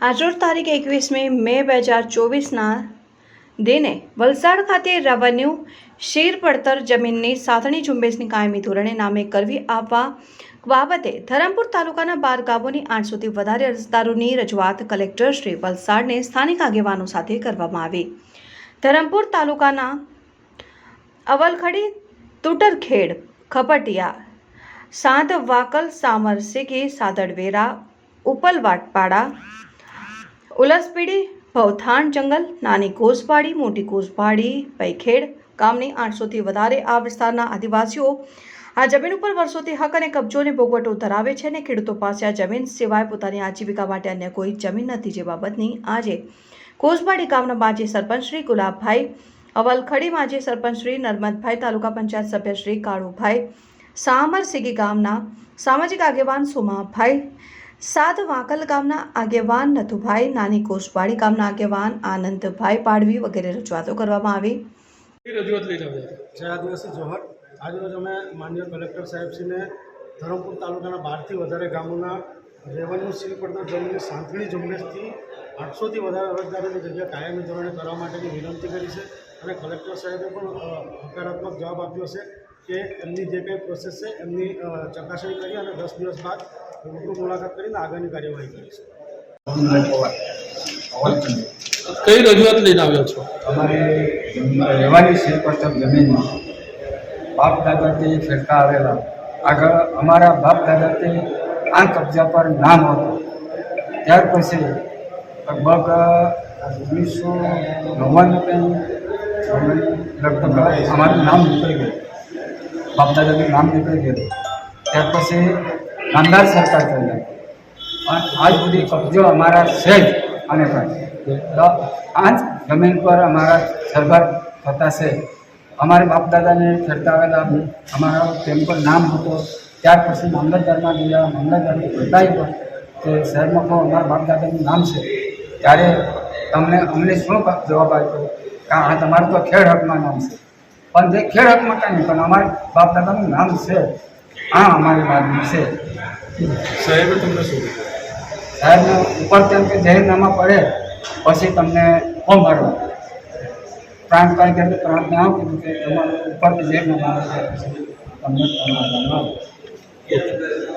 આજરોજ તારીખ એકવીસમી મે બે હજાર ચોવીસના દિને વલસાડ ખાતે રેવન્યુ શેર પડતર જમીનની સાથણી ઝુંબેશની કાયમી ધોરણે નામે કરવી આપવા બાબતે ધરમપુર તાલુકાના બાર ગામોની આઠસોથી વધારે અરજદારોની રજૂઆત કલેક્ટર શ્રી વલસાડને સ્થાનિક આગેવાનો સાથે કરવામાં આવી. ધરમપુર તાલુકાના અવલખડી, તુટરખેડ, ખપટિયા સાંત વાકલ સામરસિકી, સાદડવેરા, ઉપલવાટપાડા ઉલસપીડી, ભવથાણ જંગલ, નાની કોસપાડી મોટી કોસપાડી પૈખેડ, ગામની આઠસોથી વધારે આ વિસ્તારના આદિવાસીઓ આ જમીન ઉપર વર્ષોથી હક અને કબજોને ભોગવટો ધરાવે છે અને ખેડૂતો પાસે આ જમીન સિવાય પોતાની આજીવિકા માટે અન્ય કોઈ જમીન નથી જે બાબતની આજે કોસબાડી ગામના માજી સરપંચ શ્રી ગુલાબભાઈ અવલખડી, માજી સરપંચ શ્રી નર્મદભાઈ, તાલુકા પંચાયત સભ્ય શ્રી કાળુભાઈ સામરસિગી ગામના સામાજિક આગેવાન સુમાભાઈ સાત વાંકલ ગામના આગેવાન નથુભાઈ નાની કોસવાડી ગામના આગેવાન આનંદભાઈ પાડવી વગેરે રજૂઆતો કરવામાં આવી. રજૂઆત હતા જય આદિવાસી જોહર. આજરોજ અમે માન્ય કલેક્ટર સાહેબશ્રીને ધરમપુર તાલુકાના બારથી વધારે ગામોના રેવન્યુ સીલ પડતા જમીનની સાંથણી ઝુંબેશથી આઠસોથી વધારે અરજદારોની જગ્યા કાયમી ધોરણે કરવા માટેની વિનંતી કરી છે અને કલેક્ટર સાહેબે પણ હકારાત્મક જવાબ આપ્યો છે કે એમની જે કંઈ પ્રોસેસ છે એમની ચકાસણી કરી અને દસ દિવસ બાદ રૂબરૂ મુલાકાત કરીને આગળની કાર્યવાહી કરીશું કઈ રજૂઆત લઈને આવ્યો છો? અમારે રહેવાની છે પડતર જમીનમાં બાપ દાદાથી ફેરતા આવેલા. આગળ અમારા બાપ દાદાથી આ કબજા પર નામ હતું. ત્યાર પછી લગભગ ઓગણીસો નવ્વાણું લગભગ અમારું નામ નીકળી ગયું. બાપ દાદાનું નામ નીકળી ગયું. ત્યાર પછી નામદાર સરકાર થઈ જાય પણ આજ સુધી કબજો અમારા છે જ અને પણ તો આ જ જમીન પર અમારા સરભર થતા છે. અમારા બાપ દાદાને ફેરતા આવેલા અમારા તેમ પર નામ હતો. ત્યાર પછી મામલતદારમાં ગયા મામલતદારની બતાવી પણ કે શહેરમાં પણ અમારા બાપ દાદાનું નામ છે. ત્યારે તમને અમને શું જવાબ આપ્યો? કે આ તમારું તો ખેડ હકમાં નામ છે. પણ જે ખેડ હકમાં કાંઈ નહીં, પણ અમારા બાપ દાદાનું નામ છે. આ અમારી બાજુ છે. સાહેબ તમને શું સાહેબ ઉપર તેમ કે જાહેરનામા પડે પછી તમને ફોર્મ ભરવા પ્રાંત કાર્યક્રમે પ્રાંતને આવું કીધું કે તમારું ઉપરથી જાહેરનામા આવે છે તમને ફોર્મ ભરવાનું આવે